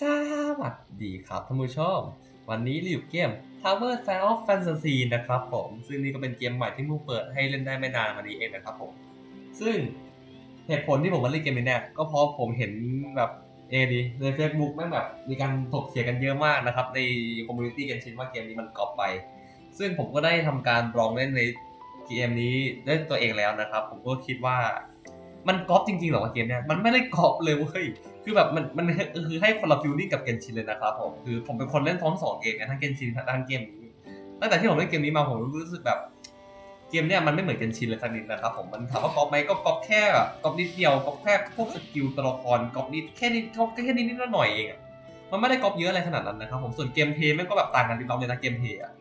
สวัสดีครับท่านผู้ชม วันนี้รีวิวเกม Tower Side of Fantasy นะครับผม ซึ่งนี่ก็เป็นเกมใหม่ที่เพิ่งเปิดให้เล่นได้ไม่นานมานี้เองนะครับผม ซึ่งเหตุผลที่ผมมาเล่นเกมนี้เนี่ยก็เพราะผมเห็นแบบเอดีใน Facebook แม่งแบบมีการถกเถียงกันเยอะมากนะครับ ในคอมมูนิตี้กันชินว่าเกมนี้มันกรอบไป ซึ่งผมก็ได้ทำการลองเล่นในเกมนี้ด้วยตัวเองแล้วนะครับ ผมก็คิดว่ามันก๊อปจริงๆหรอวะเกมเนี่ยมันไม่ได้ก๊อปเลยเว้ย คือแบบมันมันคือให้คนละฟิลลิ่งกับเกนชินเลยนะครับผมคือผมเป็นคนเล่นทั้งสองเกมนะทั้งเกนชินทั้งเกมนี้ตั้งแต่ที่ผมเล่นเกมนี้มาผมรู้สึกแบบเกมเนี่ยมันไม่เหมือนเกนชินเลยสักนิดนะครับผมมันถามว่าก๊อปไหมก็ก๊อปแค่ก๊อปนิดเดียวก๊อปแค่พวกสกิลตัวละครก๊อปนิดแค่นิดก๊อปแค่นิดนิดหน่อยเองอะมันไม่ได้ก๊อปเยอะอะไรขนาดนั้นนะครับผมส่วนเกมเพย์ม่งก็แบบต่างกันดิบเราเลยนะเกมเพย์อะ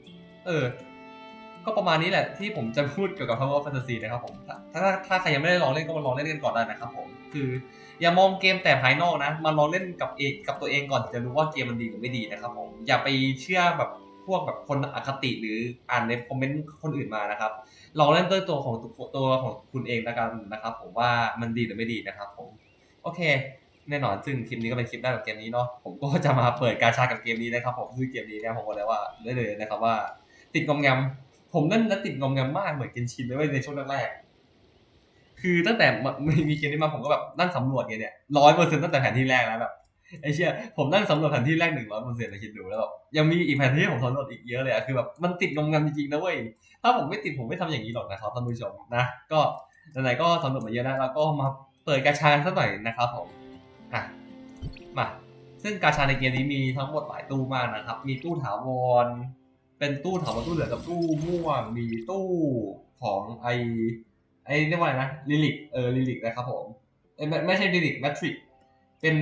เออก็ประมาณนี้แหละที่ผมจะพูดเกี่ยวกับ Tower of Fantasy นะครับผมถ้าถ้าถ้าใครยังไม่ได้ลองเล่นก็มาลองเล่นกันก่อนได้นะครับผมคือ อย่ามองเกมแต่ภายนอกนะ มาลองเล่นกับเองกับตัวเองก่อนจะรู้ว่าเกมมันดีหรือไม่ดีนะครับผม อย่าไปเชื่อแบบพวกแบบคนอคติหรืออ่านในคอมเมนต์คนอื่นมานะครับ ลองเล่นด้วยตัวของตัวตวของคุณเองแล้วกันนะครับผมว่ามันดีหรือไม่ดีนะครับผม โอเค แน่นอนซึ่งคลิปนี้ก็เป็นคลิปแรกของเกมนี้เนาะ ผมก็จะมาเปิดการชากับเกมนี้นะครับผมซึ่งเกมนี้เนี่ยผมบอกเลยว่าได้เลยนะครับว่า ติดงอมแงมผมเล่นแล้วติดงอมแงมมากเหมือนเกนชินเลยเว้ยในช่วงแรกๆ คือตั้งแต่ไม่มีเกมนี้มาผมก็แบบนั่งสำรวจไงเนี่ยร้อยเปอร์เซ็นต์ตั้งแต่แผนที่แรกแล้วแบบไอ้เชี่ยผมนั่งสำรวจแผนที่แรกหนึ่งร้อยเปอร์เซ็นต์เลยคิดดูแล้วแบบยังมีอีกแผนที่ผมสำรวจอีกเยอะเลยอะคือแบบมันติดงมงมจริงๆนะเว้ยถ้าผมไม่ติดผมไม่ทำอย่างนี้หรอกนะครับท่านผู้ชมนะ ก็ไหนๆก็สำรวจมาเยอะแล้วเราก็มาเปิดกาชากันสักหน่อยนะครับผมอะมาซึ่งกาชาในเกมนี้มีทั้งหมดหลายตู้มากนะครับ มีตู้ถาวรเป็นตู้ถาว่าตู้เหลืองกับตู้ม่วงมีตู้ของไอ ไอเรียกว่าอะไรนะลิลิกเออลิลิกนะครับผมไม่ไม่ใช่ลิลิกแมทริกเป็น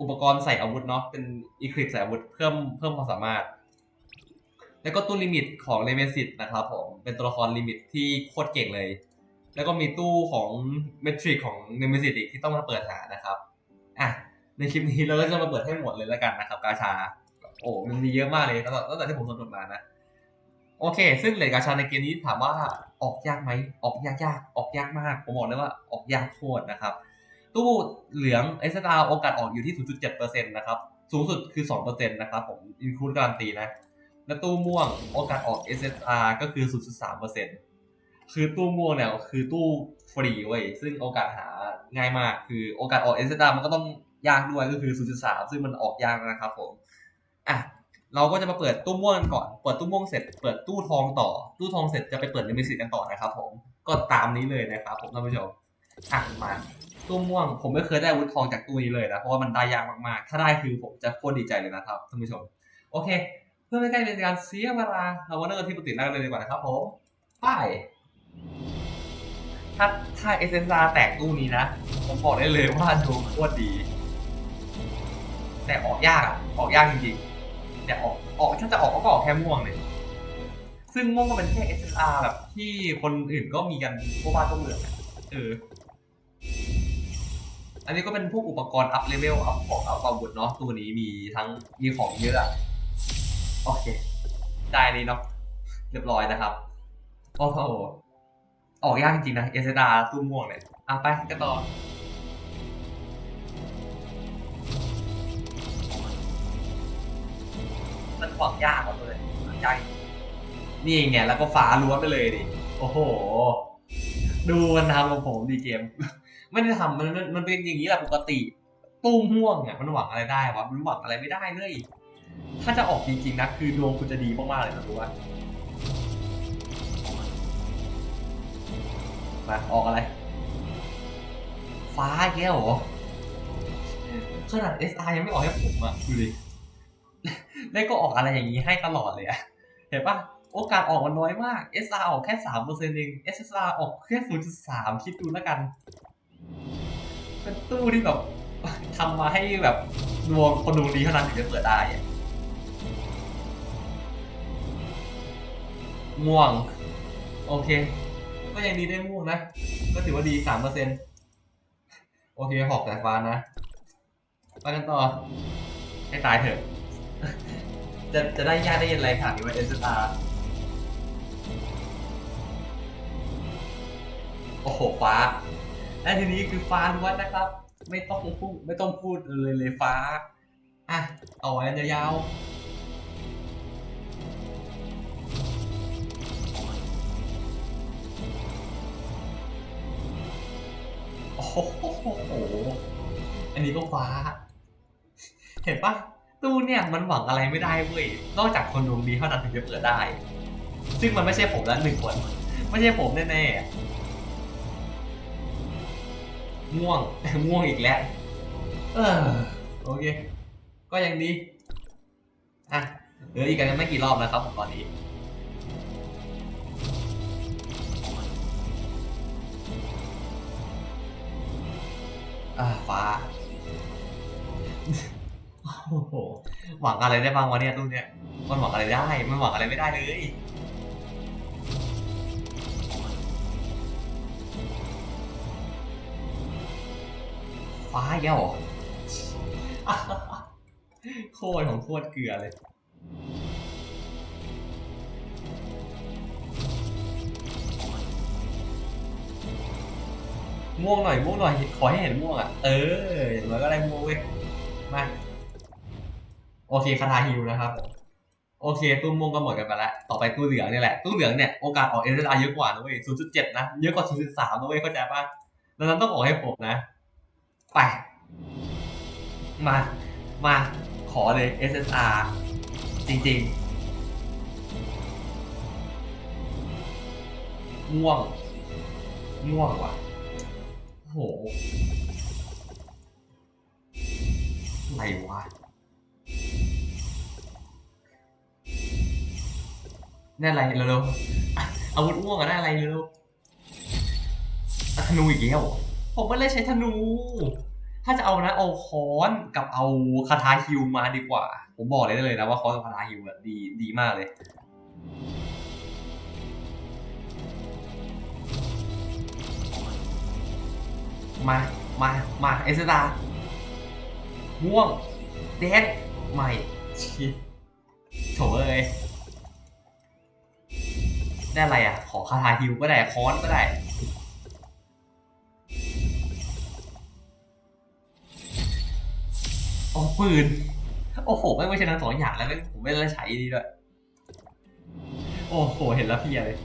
อุปกรณ์ใส่อาวุธเนาะเป็นอีคลิปใส่อาวุธเพิ่มเพิ่มความสามารถ แล้วก็ตู้ลิมิตของเลเมซิตนะครับผมเป็นตัวละครลิมิตที่โคตรเก่งเลย แล้วก็มีตู้ของเมทริกของเลเมซิตอีกที่ต้องมาเปิดหานะครับอะในคลิปนี้เราก็จะมาเปิดให้หมดเลยแล้วกันนะครับ กาชา โอ้มันมีเยอะมากเลยตั้งแต่ตั้งแต่ที่ผมสำรวจมานะ โอเค ซึ่งเหรียญกาชาในเกมนี้ถามว่าออกยากไหม ออกยากยากออกยากมาก ผมบอกเลยว่าออกยากโคตรนะครับ ตู้เหลือง s อ r โอกาสออกอยู่ที่ 0.7%นะครับ สูงสุดคือ 2%นะครับผมอินคลูดการันตีนะ และตู้ม่วงโอกาสออก SSR ก็คือ 0.3%คือตู้ม่วงเนี่ยคือตู้ฟรีเว้ย ซึ่งโอกาสหาง่ายมาก คือโอกาสออก SSR มันก็ต้องยากด้วยก็คือ 0.3 ซึ่งมันออกยากนะครับผม เราก็จะมาเปิดตู้ม่วงกันก่อน เปิดตู้ม่วงเสร็จ เปิดตู้ทองต่อ ตู้ทองเสร็จจะไปเปิดในมิสิกันต่อนะครับผม ก็ตามนี้เลยนะครับผมท่านผู้ชมอะมา ตู้ม่วง ผมไม่เคยได้วุธทองจากตู้นี้เลยนะ เพราะว่ามันได้ยากมากๆ ถ้าได้คือผมจะโคตรดีใจเลยนะครับท่านผู้ชม โอเค เพื่อไม่ให้เป็นการเสียเวลา เรามาเริ่มกันที่ปกติแรกเลยดีกว่านะครับผมไปถ้าถ้า SSR แตกตู้นี้นะ ผมบอกได้เลยว่าดูโคตรดี แต่ออกยากอะออกยากจริงๆ แต่ออกออกถ้าจะออกก็ออกแค่ม่วงเลยซึ่งม่วงก็เป็นแค่ SSR แบบที่คนอื่นก็มีกันพวกบ้านต้องเหลืองอะเออ อันนี้ก็เป็นพวกอุปกรณ์อัพเลเวลอัพของอัพอาวุธเนาะตัวนี้มีทั้งมีของเยอะโอเค ได้นี้เนาะเรียบร้อยนะครับโอ้โหออกยากจริงๆนะ SSR ตู้ม่วงเนี่ยอะไปกันต่อ มันขวางยากกว่าเลยยากนี่ไงแล้วก็ฟ้าล้วนไปเลยดิโอ้โห ดูมันทำของผมดีเกม ไม่ได้ทำมันมันมันเป็นอย่างนี้แหละปกติตู้ม่วงอะมันหวังอะไรได้วะมันหวังอะไรไม่ได้เลย ถ้าจะออกจริงๆนะคือดวงคุณจะดีมากๆเลยนะรู้ว่ามาออกอะไร ฟ้าแก้วเหรอขนาด SI ยังไม่ออกให้ผมอะดูดิ แล้ก็ออกอะไรอย่างนี้ให้ตลอดเลยอะเห็นปะโอกาสออกมันน้อยมาก SR ออกแค่สามเปอร์เซ็นต์เอง SSR ออกแค่ศูนย์จุดสามคิดดูแล้วกัน เป็นตู้ที่แบบทำมาให้แบบดวงคนดวงดีเท่านั้นถึงจะเปิดได้อะม่วง โอเค ก็ยังดีได้ม่วงนะ ก็ถือว่าดีสามเปอร์เซ็นต์โอเคหอกสายฟ้านะ ไปกันต่อ ให้ตายเถอะ จะจะได้ยากได้เย็นอะไรขนาดนี้ว่าเอสตาโอ้โหฟ้า และทีนี้คือฟ้าล้วนนะครับ ไม่ต้องพูดไม่ต้องพูดเลยเลยฟ้า อะเอาไว้ยาวโอ้โห อันนี้ก็ฟ้า เห็นปะ ตู้เนี่ยมันหวังอะไรไม่ได้เว้ย นอกจากคนดวงดีเท่านั้นถึงจะเปิดได้ ซึ่งมันไม่ใช่ผมละหนึ่งคน ไม่ใช่ผมแน่ๆง่วงง่วงอีกแล้ว เออโอเค ก็ยังดี อะเหลืออีกกันไม่กี่รอบนะครับผมตอนนี้อ่าฟ้า โอ้โหหวังอะไรได้บ้างวะเนี่ยตู้เนี้ยมันหวังอะไรได้มันหวังอะไรไม่ได้เลยฟ้าเหี้ยเหรอโคตรของโคตรเกลือเลยม่วงหน่อยม่วงหน่อยขอให้เห็นม่วงอะเอออย่างน้อยก็ได้ม่วงเว้ยมา โอเคคาถาฮิวนะครับ โอเค ตู้ม่วงก็หมดกันไปแล้ว ต่อไปตู้เหลืองเนี่ยแหละ ตู้เหลืองเนี่ยโอกาสออกเอ r เยอะกว่านะเว้ย0.7นย์จุดเจ็ดนะ เยอะกว่า0.3นย์จุดสามนะเว้ยเข้าใจป่ะดังนั้นต้องออกให้ผมนะ ไป มา มาขอเลย SSR จริงๆม่วงม่วงว่ะโอ้โหอะไรวะ ได้อะไรเร็วๆอะอาวุธม่วงอะได้อะไรเร็วๆอะธนูอีกแล้วผมไม่ได้ใช้ธนู ถ้าจะเอานะเอาค้อนกับเอาคาถาฮิวมาดีกว่า ผมบอกเลยได้เลยนะว่าค้อนกับคาถาฮิวอะดีดีมากเลยมา มา มาเอสตาม่วง แดงใหม่ชิโถเอ้ย ได้อะไรอะ ขอคาถาฮิวก็ได้ค้อนก็ได้ โอ้ปืน โอ้โห ไม่ไม่ใช่ทั้งสองอย่างแล้วไม่ผมไม่ได้ใช้ดีด้วย โอ้โห เห็นแล้วเพลียเลย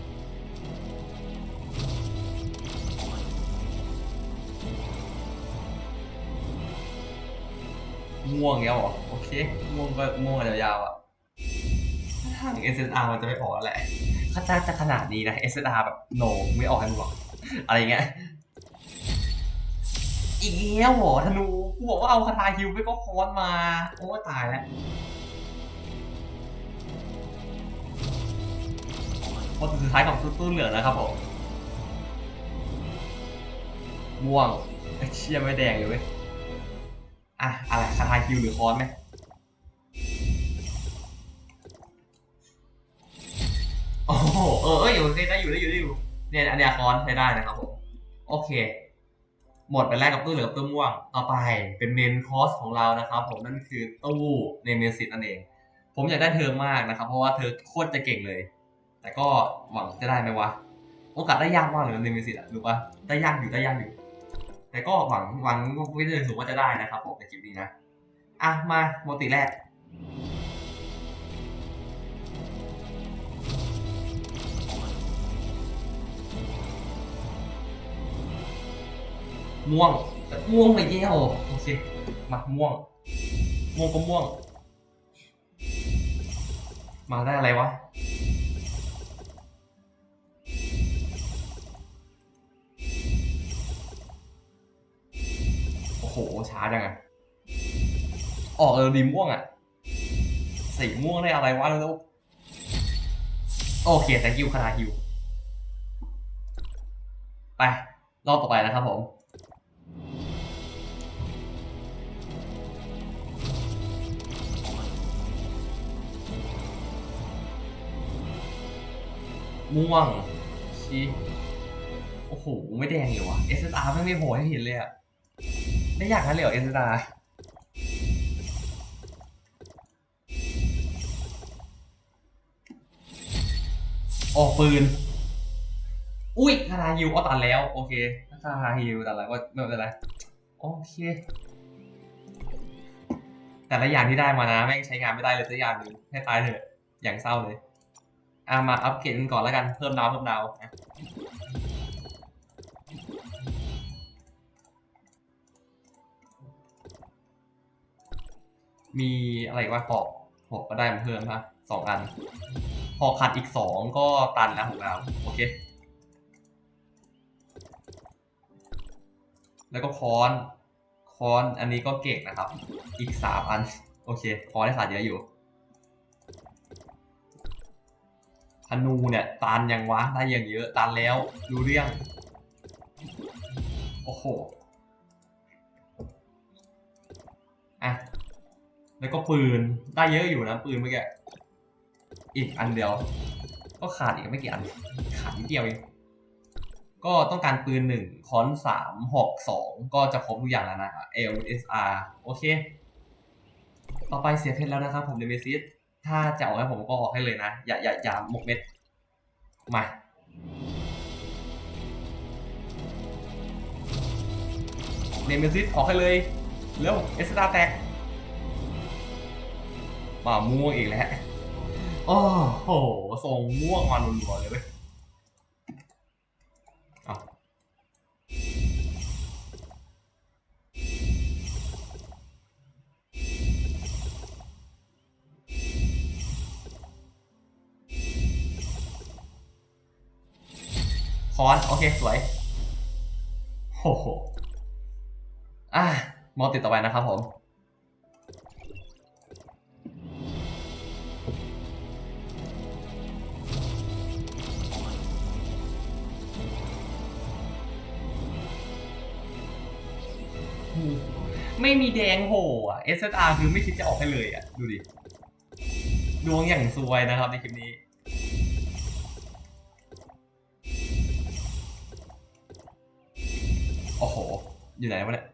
ม่วงเงี้ยเหรอโอเคม่วงก็ม่วงยาวๆอะทาง SSR มันจะไม่ออกแล้วแหละ ถ้าจะจะขนาดนี้นะ SSR แบบโหนไม่ออกให้มึงหรอกอะไรเงี้ยอีกแล้วเหรอธนูกูบอกว่าเอาคาถาฮิวไปก็ค้อนมา โอ้ตายแล้วคนสุดท้ายของตู้เหลืองนะครับผมม่วงเชี่ยไม่แดงเลยเว้ยอะอะไรคาถาฮิวหรือค้อนไหม โอ้โหเออเอออยู่ได้อยู่ได้อยู่ได้อยู่เนี่ยอันเนี้ยคอนใช้ได้นะครับผมโอเค หมดไปแรกกับตู้เหลือกับตู้ม่วง ต่อไปเป็นเมนคอร์สของเรานะครับ ผมนั่นคือตู้เนเมซิสนั่นเอง ผมอยากได้เธอมากนะครับ เพราะว่าเธอโคตรจะเก่งเลย แต่ก็หวังจะได้ไหมวะโอกาสได้ยากมากเลยนะเนเมซิสอะรู้ปะได้ยากอยู่ได้ยากอยู่ แต่ก็หวังหวังวิธีสูงว่าจะได้นะครับ ผมในคลิปนี้นะอะมาโมติแรก ม่วงม่วงไปเยี่ยวโอเคมาม่วง ม่วงก็ม่วง มาได้อะไรวะโอ้โหช้าจังอะออกเออดีม่วงอะสีม่วงได้อะไรวะแล้วโอเคแต่ฮิวคาราฮิวไปรอบต่อไปนะครับผม ม่วงชีโอ้โห ไม่แดงเลยวะ SSR ไม่ไม่โผล่ให้เห็นเลยอะไม่อยากนั้นเลยเหรอ SSR ออกปืน อุ้ยคาราฮิวอ๋อตัดแล้ว โอเคคาราฮิวตัดแล้วก็ไม่เป็นไรโอเค แต่ละอย่างที่ได้มานะแม่งใช้งานไม่ได้เลยสักอย่างหนึ่งให้ตายเถอะอย่างเศร้าเลยอามาอัปเกรดกันก่อนแล้วกันเพิ่มดาวเพิ่มดาวมีอะไรว่าหอกหอกก็ได้มาเพิ่มครับสองอันหอกขัดอีกสองก็ตันแล้วของเราโอเค แล้วก็ค้อนค้อนอันนี้ก็เก่งนะครับ อีกสามอัน โอเคคอนได้ขาดเยอะอยู่ธนูเนี่ยตันยังวะได้ยังเยอะตันแล้วรู้เรื่อง โอ้โหอะแล้วก็ปืนได้เยอะอยู่นะปืนเมื่อกี้อีกอันเดียว ก็ขาดอีกไม่กี่อัน ขาดนิดเดียวเอง ก็ต้องการปืนหนึ่งคอนสามหกสองก็จะครบทุกอย่างแล้วนะ LSR โอเค ต่อไปเสียเพชรแล้วนะครับผมเดเมซิสถ้าจะเอาให้ผมก็ออกให้เลยนะ อย่าอย่าอย่าหมกเม็ด มาเดเมซิสออกให้เลย เร็ว เอสตาแตกมาม่วงอีกแล้ว โอ้โหทรงม่วงมารัวๆเลยเว้ย คอนโอเคสวยโอ้โหอะมอติดต่อไปนะครับผมไม่มีแดงโหอะ SSR คือไม่คิดจะออกให้เลยอะ ดูดิ ดวงอย่างซวยนะครับในคลิปนี้ อยู่ไหนวะเนี่ย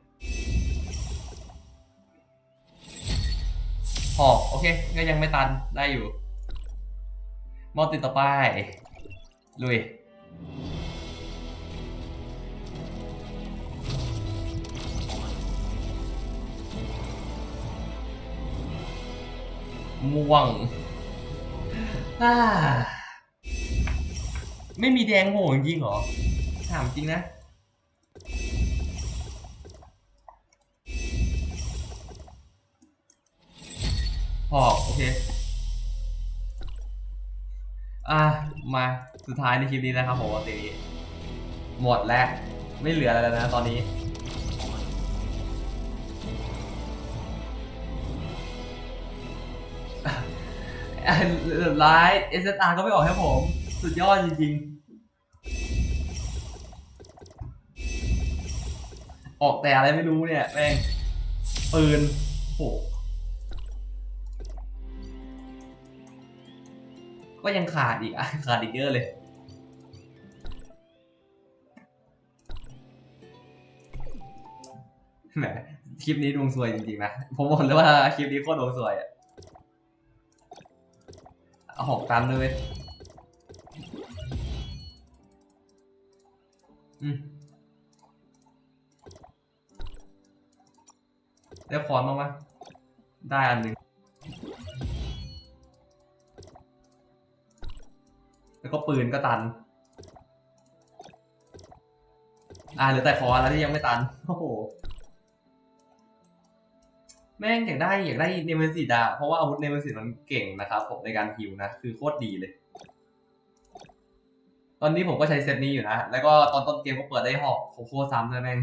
หอกโอเค ก็ยังไม่ตันได้อยู่ มอติดต่อไปลุยม่วง ไม่มีแดงโหจริงเหรอ ถามจริงนะ อะมาสุดท้ายในคลิปนี้นะครับผมวันนี้หมดแล้ว ไม่เหลืออะไรแล้วนะตอนนี้ไลท์ SSR ก็ไม่ออกให้ผม สุดยอดจริงๆ ออกแต่อะไรไม่รู้เนี่ยแม่งปืนโห ก็ยังขาดอีกอะขาดอีกเยอะเลยแหมคลิปนี้ดวงซวยจริงๆนะผมบอกเลยว่าคลิปนี้โคตรดวงซวยอะเอาหกตันเลยเว้ยอืมได้คอนบ้างไหมได้อันหนึ่ง แล้วก็ปืนก็ตัน อ่าเหลือแต่คอแล้วที่ยังไม่ตัน โอ้โห แม่งอยากได้อยากได้เนเมซิตอะเพราะว่าอาวุธเนเมซิตมันเก่งนะครับผมในการฮิวนะ คือโคตรดีเลย ตอนนี้ผมก็ใช้เซตนี้อยู่นะ แล้วก็ตอนต้นเกมก็เปิดได้หอกโคโค่ซ้ำด้วยแม่ง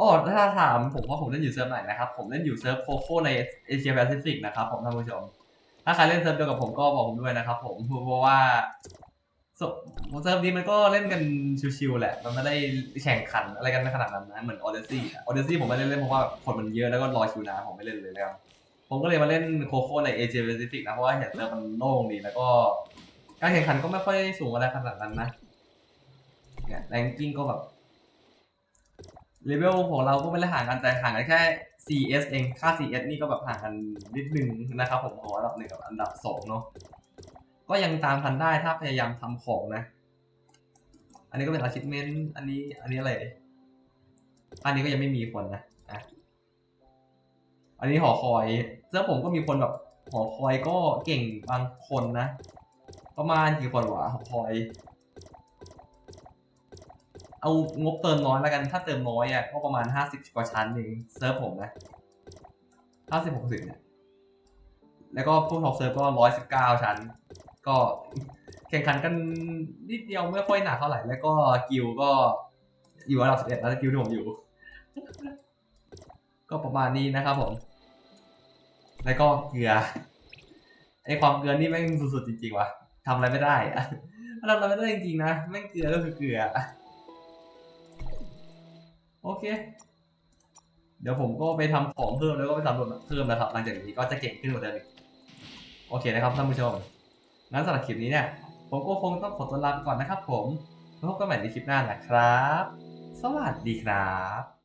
อ๋อถ้าถามผมว่าผมเล่นอยู่เซิร์ฟไหนนะครับ ผมเล่นอยู่เซิร์ฟโคโค่ในเอเชียแปซิฟิกนะครับผมท่านผู้ชม ถ้าใครเล่นเซิร์ฟเดียวกับผมก็บอกผมด้วยนะครับผมเพราะว่าเซิร์ฟนี้มันก็เล่นกันชิวๆแหละ มันไม่ได้แข่งขันอะไรกันขนาดนั้นนะ เหมือนออเดซี่ออเดซี่ผมไม่ได้เล่นเพราะว่าคนมันเยอะแล้วก็รอคิวนานผมไม่เล่นเลยนะครับ ผมก็เลยมาเล่นโคโค่ในเอเชียแปซิฟิกนะ เพราะว่าเห็นเซิร์ฟมันโล่งดี แล้วก็การแข่งขันก็ไม่ค่อยสูงอะไรขนาดนั้นนะ เนี่ยแรงกิ้งก็แบบเลเวลของเราก็ไม่ได้ห่างกันแต่ห่างกันแค่ CS เองค่า CS นี่ก็แบบห่างกันนิดนึงนะครับผมขออันดับหนึ่งกับอันดับสองเนาะก็ยังตามทันได้ถ้าพยายามทำของนะ อันนี้ก็เป็น achievement อันนี้อันนี้อะไร อันนี้ก็ยังไม่มีคนนะอะอันนี้หอคอยเสื้อผมก็มีคนแบบหอคอยก็เก่งบางคนนะ ประมาณกี่คนวะหอคอย เอางบเติมน้อยแล้วกัน ถ้าเติมน้อยอะก็ประมาณห้าสิบกว่าชั้นเองเซิร์ฟผมนะห้าสิบหกสิบเนี่ยแล้วก็พวกท็อปเซิร์ฟก็ร้อยสิบเก้าชั้น ก็แข่งขันกันนิดเดียวไม่ค่อยหนักเท่าไหร่ แล้วก็กิลก็อยู่อันดับสิบเอ็ดแล้วกิลที่ผมอยู่ ก็ประมาณนี้นะครับผม แล้วก็เกลือไอความเกลือนี่แม่งสุดๆจริงๆวะทำอะไรไม่ได้อะทำอะไรไม่ได้จริงๆนะแม่งเกลือก็คือเกลือ โอเค เดี๋ยวผมก็ไปทำของเพิ่มแล้วก็ไปสำรวจเพิ่มนะครับ หลังจากนี้ก็จะเก่งขึ้นกว่าเดิมอีกโอเคนะครับท่านผู้ชมงั้นสำหรับคลิปนี้เนี่ยผมก็คงต้องขอตัวลาไปก่อนนะครับ ผมแล้วพบกันใหม่ในคลิปหน้านะครับ สวัสดีครับ